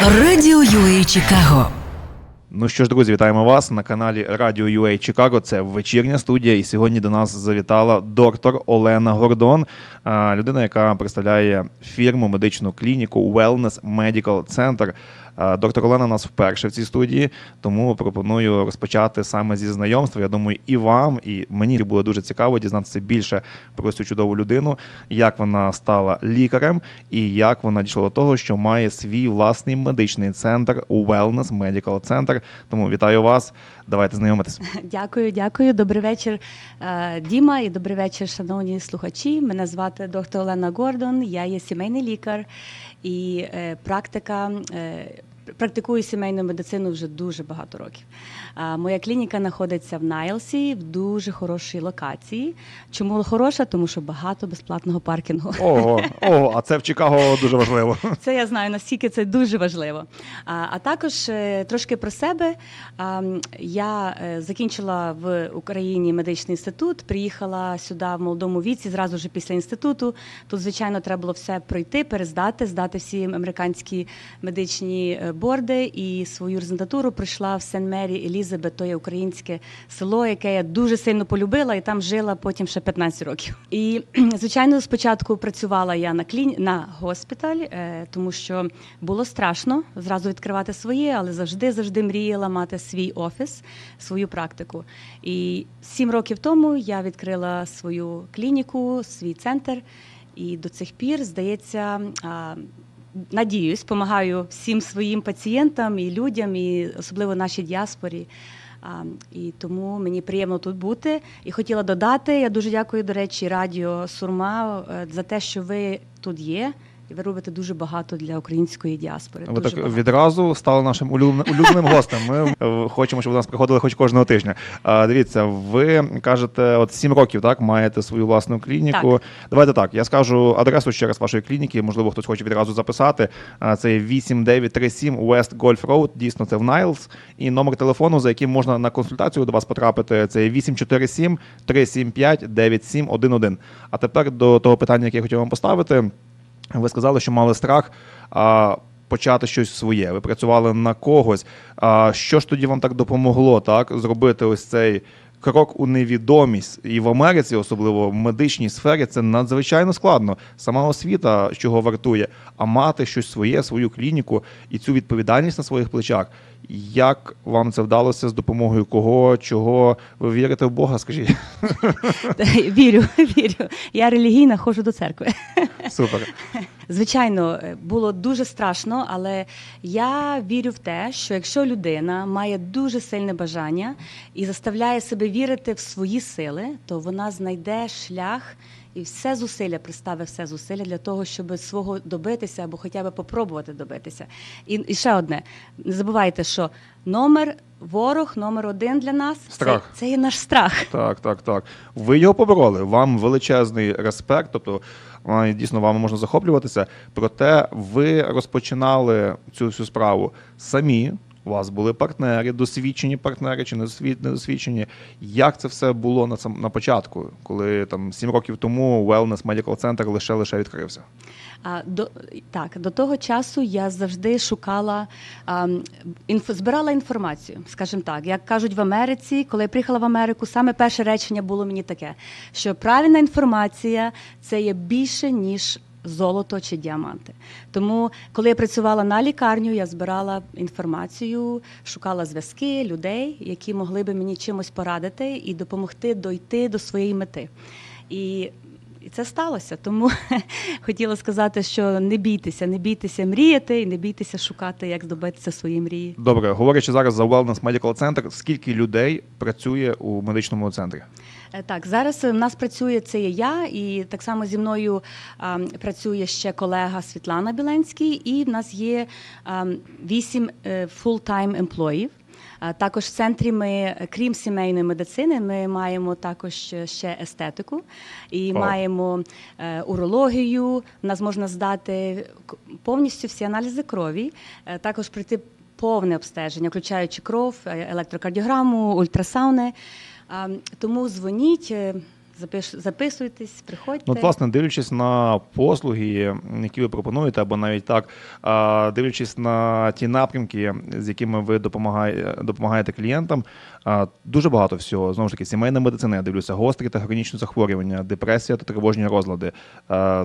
Радіо UA Чикаго. Ну що ж, друзі, вітаємо вас на каналі Радіо UA Чикаго. Це вечірня студія. І сьогодні до нас завітала доктор Олена Гордон, людина, яка представляє фірму медичну клініку Wellness Medical Center. А, Доктор Олена у нас вперше в цій студії, тому пропоную розпочати саме зі знайомства. Я думаю, і вам, і мені буде дуже цікаво дізнатися більше про цю чудову людину, як вона стала лікарем і як вона дійшла до того, що має свій власний медичний центр Wellness Medical Center. Тому вітаю вас. Давайте знайомитись. Дякую, дякую. Добрий вечір, е, Діма, і добрий вечір, шановні слухачі. Мене звати доктор Олена Гордон. Я є сімейний лікар і е, практика. Практикую сімейну медицину вже дуже багато років. Моя клініка знаходиться в Найлсі, в дуже хорошій локації. Чому хороша? Тому що багато безплатного паркінгу. Ого, ого, а це в Чикаго дуже важливо. Це я знаю, наскільки це дуже важливо. А, а також е, трошки про себе. Я е, закінчила в Україні медичний інститут, приїхала сюди в молодому віці, зразу ж після інституту. Тут, звичайно, треба було все пройти, перездати, здати всі американські медичні е, борди і свою резидентуру прийшла в Сен-Мері Елізабет, то є українське село, яке я дуже сильно полюбила, і там жила потім ще 15 років. І звичайно, спочатку працювала я на кліні на госпіталь, е, тому що було страшно зразу відкривати своє, але завжди завжди мріяла мати свій офіс, свою практику. І сім років тому я відкрила свою клініку, свій центр. І до цих пір, здається, надіюсь, допомагаю всім своїм пацієнтам і людям, і особливо нашій діаспорі. А, І тому мені приємно тут бути. І хотіла додати, я дуже дякую, до речі, Радіо Сурма е, за те, що ви тут є. І ви робите дуже багато для української діаспори. Ви дуже так багато. відразу стали нашим улюбленим, гостем. Ми хочемо, щоб до нас приходили хоч кожного тижня. А, дивіться, ви кажете, от сім років так маєте свою власну клініку. Так. Давайте так. Я скажу адресу ще раз вашої клініки. Можливо, хтось хоче відразу записати. Це 8937 West Golf Road. Дійсно, це в Найлс. І номер телефону, за яким можна на консультацію до вас потрапити, це 847 375 9711. А тепер до того питання, яке я хотів вам поставити. Ви сказали, що мали страх а, почати щось своє. Ви працювали на когось. А що ж тоді вам так допомогло, так зробити ось цей крок у невідомість? І в Америці, особливо в медичній сфері, це надзвичайно складно. Сама освіта чого вартує, а мати щось своє, свою клініку і цю відповідальність на своїх плечах. Як вам це вдалося з допомогою кого, чого ви вірите в Бога? Скажіть Вірю, вірю. Я релігійна, ходжу до церкви. супер. Звичайно, е, було дуже страшно, але я вірю в те, що якщо людина має дуже сильне бажання і заставляє себе вірити в свої сили, то вона знайде шлях і все зусилля приставить все зусилля для того, щоб свого добитися або хоча б попробувати добитися. І, і ще одне: не забувайте, що номер ворог, номер один для нас Страх. Це, це є наш страх. Так, так, так. Ви його побороли. Вам величезний респект. Тобто, дійсно, вами можна захоплюватися. Проте ви розпочинали цю всю справу самі. У вас були партнери, досвідчені партнери чи недосвід- недосвідчені. Як це все було на сам на початку, коли там сім років тому Wellness Medical Center лише лише відкрився? А до так до того часу я завжди шукала а, інф, збирала інформацію, скажімо так. Як кажуть в Америці, коли я приїхала в Америку, саме перше речення було мені таке: що правильна інформація це є більше ніж. Золото чи діаманти. Тому, коли я працювала на лікарню, я збирала інформацію, шукала зв'язки людей, які могли би мені чимось порадити і допомогти дойти до своєї мети. І і це сталося. Тому хотіла сказати, що не бійтеся, не бійтеся мріяти і не бійтеся шукати, як здобитися своєї мрії. Добре, говорячи зараз за Wellness Medical Center, скільки людей працює у медичному центрі? Е, Так, зараз в нас працює це є я, і так само зі мною а, працює ще колега Світлана Біленський, і в нас є вісім е, full-time емплоїв. А Також в центрі ми, крім сімейної медицини, ми маємо також ще естетику і Вау. маємо е, урологію. У нас можна здати повністю всі аналізи крові, е, також прийти повне обстеження, включаючи кров, е, електрокардіограму, ультрасауни. Тому дзвоніть. Запиш, записуйтесь, приходьте. Ну, от, власне, дивлячись на послуги, які ви пропонуєте, або навіть так, дивлячись на ті напрямки, з якими ви допомагає, допомагаєте клієнтам, дуже багато всього. Знову ж таки, сімейна медицина, я дивлюся, гострі та хронічні захворювання, депресія та тривожні розлади,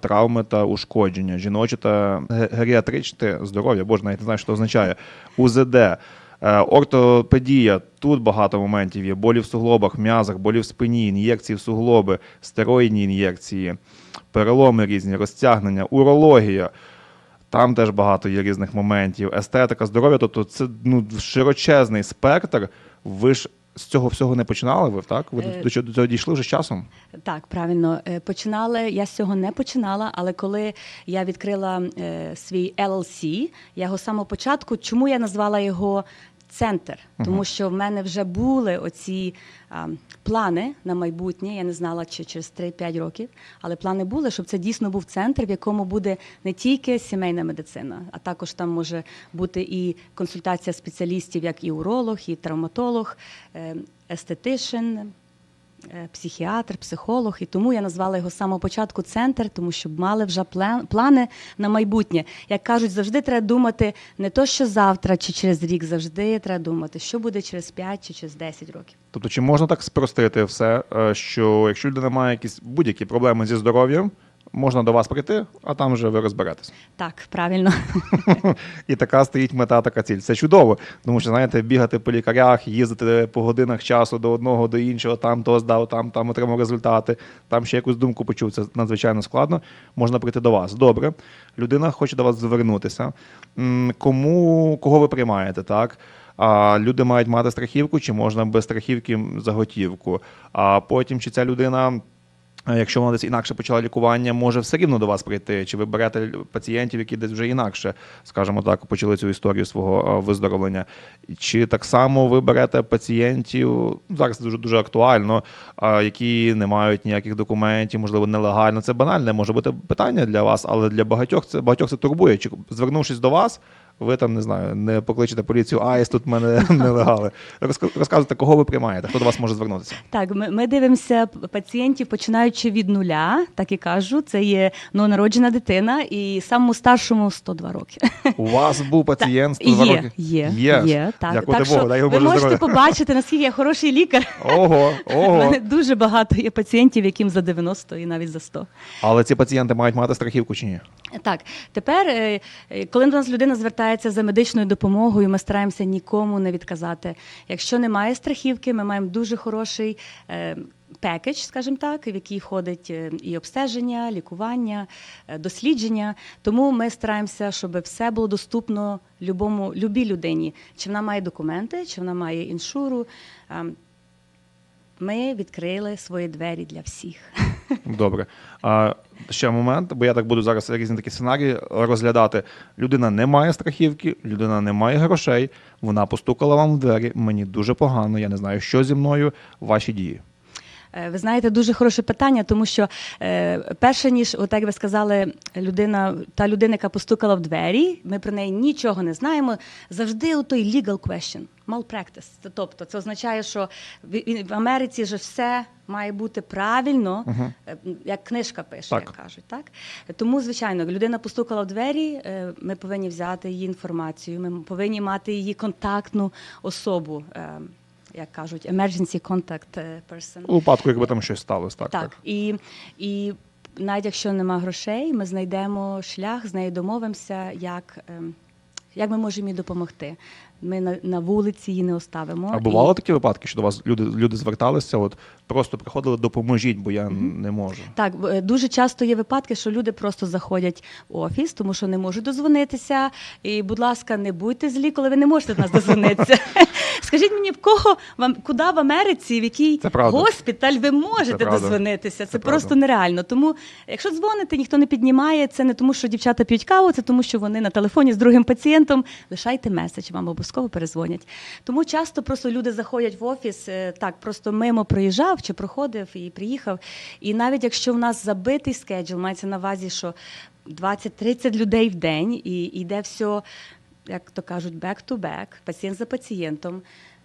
травми та ушкодження, жіноче та геріатричне здоров'я, боже, навіть не знаю, що означає, УЗД. Е, Ортопедія, тут багато моментів є. Болі в суглобах, м'язах, болі в спині, ін'єкції в суглоби, стероїдні ін'єкції, переломи різні, розтягнення, урологія. Там теж багато є різних моментів. Естетика, здоров'я. Тобто це ну, широчезний спектр. Ви ж з цього всього не починали, ви так? Ви Е, до, до цього дійшли вже з часом? Так, правильно Е, починали. Я з цього не починала, але коли я відкрила е, свій LLC, я його з самого початку, чому я назвала його центр? Тому що в мене вже були оці а, плани на майбутнє. Я не знала, чи через 3-5 років, але плани були, щоб це дійсно був центр, в якому буде не тільки сімейна медицина, а також там може бути і консультація спеціалістів, як і уролог, і травматолог, е, естетишн, е, психіатр, психолог, і тому я назвала його з самого початку центр, тому що мали вже план, плани на майбутнє. Як кажуть, завжди треба думати не то, що завтра чи через рік, завжди треба думати, що буде через 5 чи через 10 років. Тобто, чи можна так спростити все, е, що якщо людина має якісь будь-які проблеми зі здоров'ям, можна до вас прийти, а там вже ви розберетесь. Так, правильно. І така стоїть мета, така ціль. Це чудово, тому що знаєте, бігати по лікарях, їздити по годинах часу до одного, до іншого, там то здав, там, там отримав результати, там ще якусь думку почув. Це надзвичайно складно. Можна прийти до вас. Добре, людина хоче до вас звернутися. Кому кого ви приймаєте, так? А люди мають мати страхівку, чи можна без страхівки заготівку? А потім чи ця людина. Якщо вона десь інакше почала лікування, може все рівно до вас прийти. Чи ви берете пацієнтів, які десь вже інакше, скажімо так, почали цю історію свого виздоровлення? Чи так само ви берете пацієнтів зараз дуже дуже актуально, які не мають ніяких документів, можливо, нелегально? Це банальне може бути питання для вас, але для багатьох це багатьох це турбує. Чи звернувшись до вас, ви там не знаю, не покличете поліцію, айс тут в мене нелегали. Розка- Розказуйте, кого ви приймаєте, хто до вас може звернутися? Так, ми, ми дивимося пацієнтів, починаючи від нуля, так і кажу. Це є новонароджена дитина, і самому старшому 102 роки. У вас був пацієнт з Є, два є, роки? є, Є. так. Дякувати так Богу, що дай ви можете здоров'я. побачити, наскільки я хороший лікар. Ого, У мене дуже багато є пацієнтів, яким за 90 і навіть за 100. Але ці пацієнти мають мати страхівку чи ні? Так, тепер, е, е, коли до нас людина звертається за медичною допомогою, ми стараємося нікому не відказати. Якщо немає страхівки, ми маємо дуже хороший е, пекедж, скажімо так, в який входить е, і обстеження, лікування, е, дослідження. Тому ми стараємося, щоб все було доступно любому, любій людині. Чи вона має документи, чи вона має іншуру. Ем, Ми відкрили свої двері для всіх. Добре. А ще момент, бо я так буду зараз різні такі сценарії розглядати. Людина не має страхівки, людина не має грошей. Вона постукала вам в двері. Мені дуже погано. Я не знаю, що зі мною. Ваші дії. Е, Ви знаєте, дуже хороше питання, тому що е, перше ніж, от як ви сказали, людина, та людина, яка постукала в двері, ми про неї нічого не знаємо. Завжди у той legal question, malpractice. Тобто, це означає, що в, Америці вже все має бути правильно, е, як книжка пише, Так. як кажуть. Так тому, звичайно, людина постукала в двері. е, Ми повинні взяти її інформацію. Ми повинні мати її контактну особу. Як кажуть, emergency contact е, person. У випадку, якби там щось сталося. Так, Так, так. І, і навіть якщо нема грошей, ми знайдемо шлях, з нею домовимося, як, ем, як ми можемо їй допомогти. Ми на, на вулиці її не оставимо. А І- бувало такі випадки, що до вас люди, люди зверталися, от просто приходили, допоможіть, бо я не можу. Так, е, дуже часто є випадки, що люди просто заходять в офіс, тому що не можуть дозвонитися. І, будь ласка, не будьте злі, коли ви не можете до нас дозвонитися. Скажіть мені, в кого вам куди в Америці, в який госпіталь ви можете дозвонитися? Це, Це просто правда. нереально. Тому, якщо дзвоните, ніхто не піднімає. Це не тому, що дівчата п'ють каву, це тому, що вони на телефоні з другим пацієнтом. Лишайте меседж, вам обов'язково перезвонять. Тому часто просто люди заходять в офіс, е, так просто мимо проїжджав чи проходив і приїхав. І навіть якщо в нас забитий скеджул, мається на увазі, що 20-30 людей в день і йде все, як то кажуть, back to back, пацієнт за пацієнтом.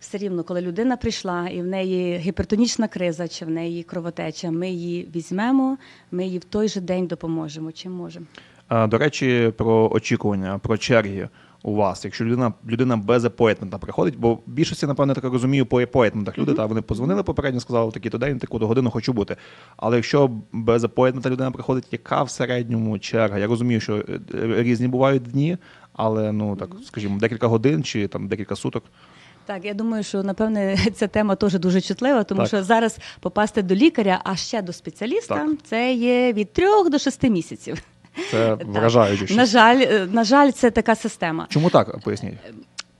все рівно, коли людина прийшла і в неї гіпертонічна криза, чи в неї кровотеча, ми її візьмемо, ми їй в той же день допоможемо, чим можемо. До речі, про очікування, про черги у вас. Якщо людина, людина без апойтмента приходить, бо більшості, напевно, я так розумію, по апойтментах люди, та вони позвонили попередньо, сказали, такий то день, таку то годину хочу бути. Але якщо без апойтмента людина приходить, яка в середньому черга? Я розумію, що е, різні бувають дні, але ну так, скажімо, декілька годин чи там декілька суток. Так, я думаю, що напевне ця тема теж дуже чутлива, тому Так. що зараз попасти до лікаря, а ще до спеціаліста, Так. це є від трьох до шести місяців. Це вражаюче. На жаль, е, на жаль, це така система. Чому так? Поясніть.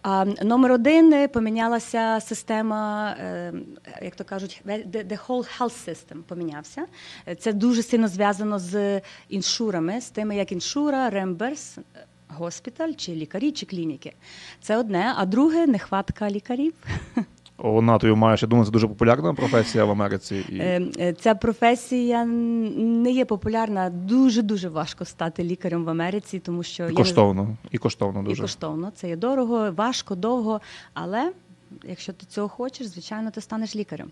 А номер один е, помінялася система, е, як то кажуть, the, whole health system помінявся. Це дуже сильно зв'язано з іншурами, з тими, як іншура, ремберс, госпіталь, чи лікарі, чи клініки. Це одне, а друге нехватка лікарів. О, натою маєш, я думаю, це дуже популярна професія в Америці. І... Е, е, Ця професія не є популярна. Дуже дуже важко стати лікарем в Америці, тому що І я не коштовно, і коштовно І коштовно. Це є дорого, важко, довго, але. Якщо ти цього хочеш, звичайно, ти станеш лікарем.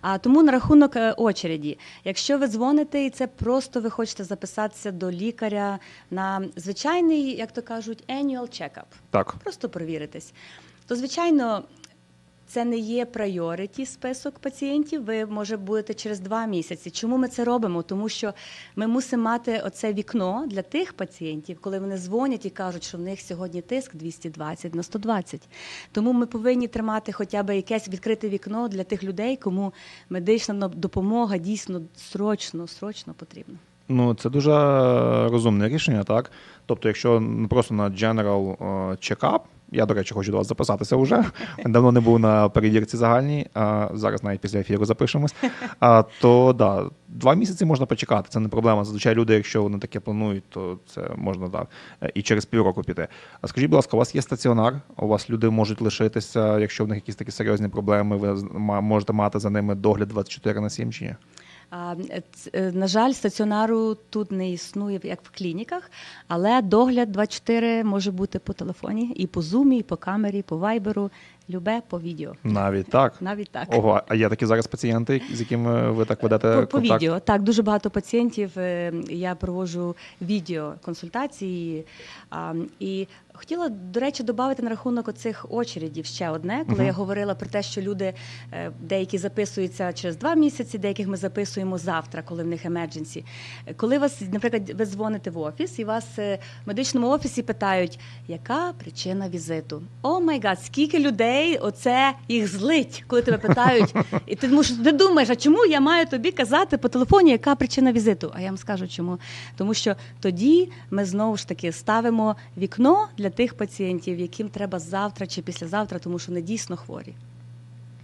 А тому на рахунок е, очереді, якщо ви дзвоните і це просто ви хочете записатися до лікаря на звичайний, як то кажуть, annual check-up, Так. просто перевіритись, то звичайно. Це не є прайоріті список пацієнтів. Ви може будете через два місяці. Чому ми це робимо? Тому що ми мусимо мати оце вікно для тих пацієнтів, коли вони дзвонять і кажуть, що в них сьогодні тиск 220 на 120. Тому ми повинні тримати хоча б якесь відкрите вікно для тих людей, кому медична допомога дійсно срочно, срочно потрібна. Ну, це дуже розумне рішення, так. Тобто, якщо просто на General е, Checkup, я, до речі, хочу до вас записатися вже. Давно не був на перевірці загальній, а зараз навіть після ефіру запишемось. А, то да, два місяці можна почекати, це не проблема. Зазвичай люди, якщо вони таке планують, то це можна да, і через півроку піти. А скажіть, будь ласка, у вас є стаціонар, у вас люди можуть лишитися, якщо в них якісь такі серйозні проблеми, ви можете мати за ними догляд 24 на 7 чи ні? Е, На жаль, стаціонару тут не існує як в клініках, але догляд 24 може бути по телефоні, і по зумі, і по камері, і по вайберу, любе по відео. Навіть так. Навіть так. Ого, а є такі зараз пацієнти, з якими ви так ведете По, по відео. Так, дуже багато пацієнтів. е, Я проводжу відеоконсультації. А, І хотіла, до речі, додати на рахунок оцих очередів ще одне, коли Мгм. я говорила про те, що люди е, деякі записуються через два місяці, деяких ми записуємо завтра, коли в них емердженсі. Коли вас, наприклад, ви дзвоните в офіс і вас е, в медичному офісі питають, яка причина візиту? О май гад, скільки людей оце їх злить, коли тебе питають, і ти муш, ти думаєш, а чому я маю тобі казати по телефоні, яка причина візиту? А я вам скажу чому. Тому що тоді ми знову ж таки ставимо вікно для тих пацієнтів, яким треба завтра чи післязавтра, тому що вони дійсно хворі.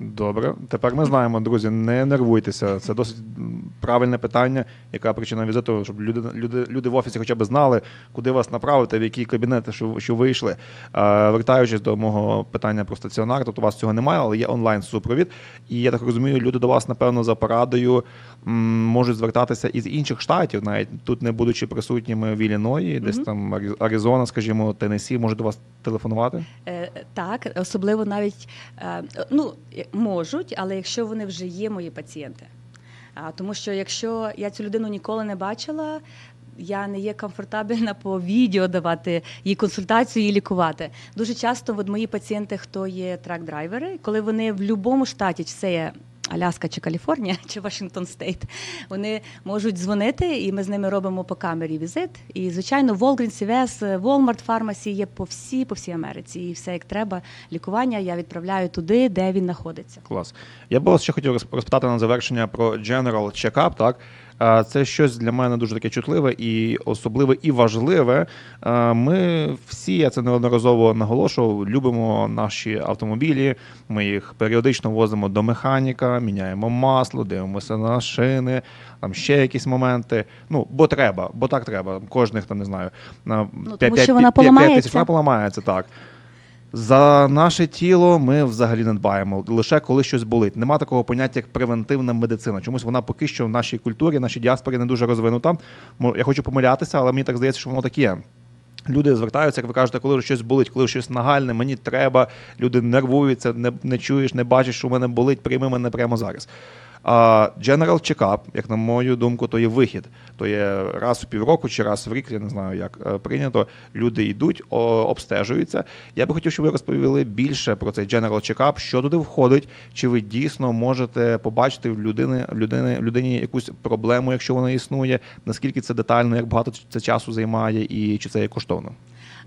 Добре, тепер ми знаємо, друзі, не нервуйтеся. Це досить правильне питання, яка причина візиту, щоб люди, люди, люди в офісі хоча б знали, куди вас направити, в які кабінети, що, що вийшли. Е, вертаючись до мого питання про стаціонар, тобто у вас цього немає, але є онлайн-супровід. І я так розумію, люди до вас, напевно, за порадою м, можуть звертатися із інших штатів, навіть тут не будучи присутніми в Ілліної, десь Мгм. там Арі- Аризона, скажімо, Теннессі, можуть до вас телефонувати. Е, Так, особливо навіть е, ну, можуть, але якщо вони вже є мої пацієнти. А, Тому що якщо я цю людину ніколи не бачила, я не є комфортабельна по відео давати їй консультацію і лікувати. Дуже часто от мої пацієнти, хто є трак-драйвери, коли вони в будь-якому штаті, чи це Аляска чи Каліфорнія, чи Вашингтон Стейт, вони можуть дзвонити, і ми з ними робимо по камері візит. І, звичайно, Walgreens, CVS, Walmart Pharmacy є по всій, по всій Америці. І все як треба. Лікування я відправляю туди, де він знаходиться. Клас. Я б вас ще хотів розпитати на завершення про General Checkup, так? Це щось для мене дуже таке чутливе і особливе і важливе. Ми всі, я це неодноразово наголошував, любимо наші автомобілі. Ми їх періодично возимо до механіка, міняємо масло, дивимося на шини, там ще якісь моменти. Ну, бо треба, бо так треба. Кожних там не знаю. на Ну, тому п'ять- що вона п'ять- п'ять поламається. тисяч, Вона поламається, так. За наше тіло ми взагалі не дбаємо лише коли щось болить. Нема такого поняття, як превентивна медицина. Чомусь вона поки що в нашій культурі, нашій діаспорі не дуже розвинута. Я хочу помилятися, але мені так здається, що воно так є. Люди звертаються, як ви кажете, коли щось болить, коли щось нагальне, мені треба, люди нервуються, не, не чуєш, не бачиш, що в мене болить, прийми мене прямо зараз. А General Checkup, як на мою думку, то є вихід. То є раз в півроку чи раз в рік, я не знаю, як е, прийнято. Люди йдуть, обстежуються. Я би хотів, щоб ви розповіли більше про цей General Checkup, що туди входить, чи ви дійсно можете побачити в людини, людини, людині якусь проблему, якщо вона існує, наскільки це детально, як багато це часу займає, і чи це є коштовно.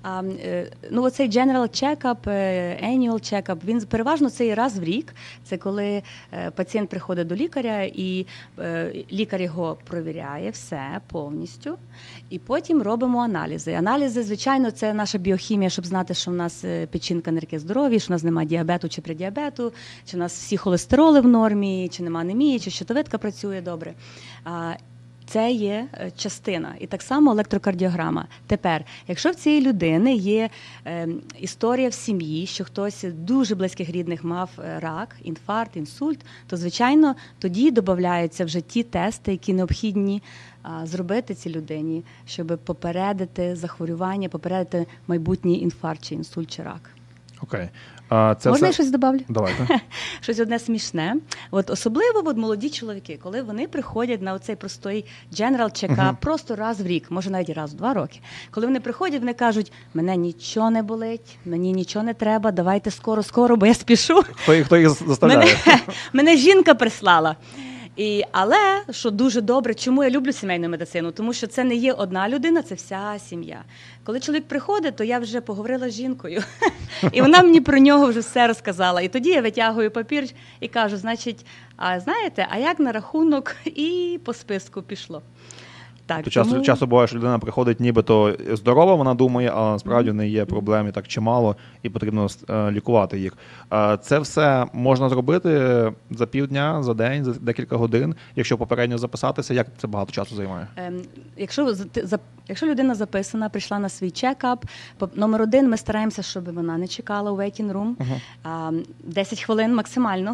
А, е, ну, оцей general check-up, е, annual check-up, він переважно це і раз в рік. Це коли е, пацієнт приходить до лікаря, і лікар його провіряє все повністю. І потім робимо аналізи. Аналізи, звичайно, це наша біохімія, щоб знати, що в нас печінка нирки здорові, що в нас немає діабету чи предіабету, чи в нас всі холестероли в нормі, чи немає анемії, чи щитовидка працює добре. Це є е, частина, і так само електрокардіограма. Тепер, якщо в цієї людини є е, історія в сім'ї, що хтось дуже близьких рідних мав е, рак, інфаркт, інсульт, то звичайно тоді додаються вже ті тести, які необхідні зробити цій людині, щоб попередити захворювання, попередити майбутній інфаркт чи інсульт чи рак. Окей. А, це Можна все... я щось добавлю? Давайте. Щось одне смішне. От особливо от молоді чоловіки, коли вони приходять на оцей простий general check-up Мгм. просто раз в рік, може навіть раз в два роки. Коли вони приходять, вони кажуть: мене нічого не болить, мені нічого не треба, давайте скоро, скоро, бо я спішу. Хто, хто їх заставляє? Мене, мене жінка прислала. І, але що дуже добре, чому я люблю сімейну медицину? Тому що це не є одна людина, це вся сім'я. Коли чоловік приходить, то я вже поговорила з жінкою, і вона мені про нього вже все розказала. І тоді я витягую папір і кажу: значить, а знаєте, а як на рахунок і по списку пішло? Так, То часто, тому- часто буває, що людина приходить нібито здорова, вона думає, а насправді в неї є проблем і так чимало, і потрібно е, лікувати їх. Е, Це все можна зробити за півдня, за день, за декілька годин. Якщо попередньо записатися, як це багато часу займає? Ем, Якщо якщо людина записана, прийшла на свій чекап, номер один, ми стараємося, щоб вона не чекала у waiting room. А, 10 хвилин максимально.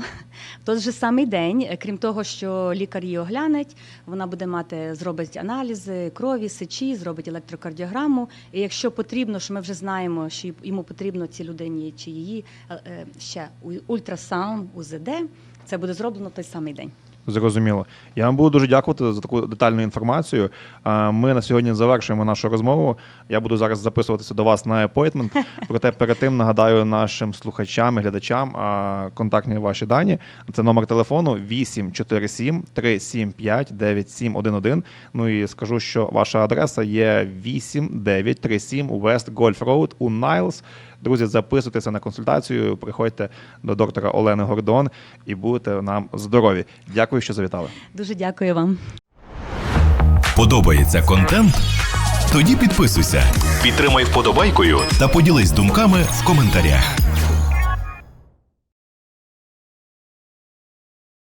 В той же самий день, крім того, що лікар її оглянеть, вона буде мати, зробить аналізи крові, сечі, зробить електрокардіограму. І якщо потрібно, що ми вже знаємо, що йому потрібно цій людині чи її е, е, ще ультрасаунд, УЗД, це буде зроблено в той самий день. Зрозуміло. Я вам буду дуже дякувати за таку детальну інформацію. Ми на сьогодні завершуємо нашу розмову. Я буду зараз записуватися до вас на апойтмент. Проте перед тим нагадаю нашим слухачам і глядачам контактні ваші дані. Це номер телефону 847 375 9711. Ну і скажу, що ваша адреса є 8937 West Golf Road у Найлс. Друзі, записуйтеся на консультацію, приходьте до доктора Олени Гордон і будете нам здорові. Дякую, що завітали. Дуже дякую вам. Подобається контент? Тоді підписуйся, підтримай вподобайкою та поділись думками в коментарях.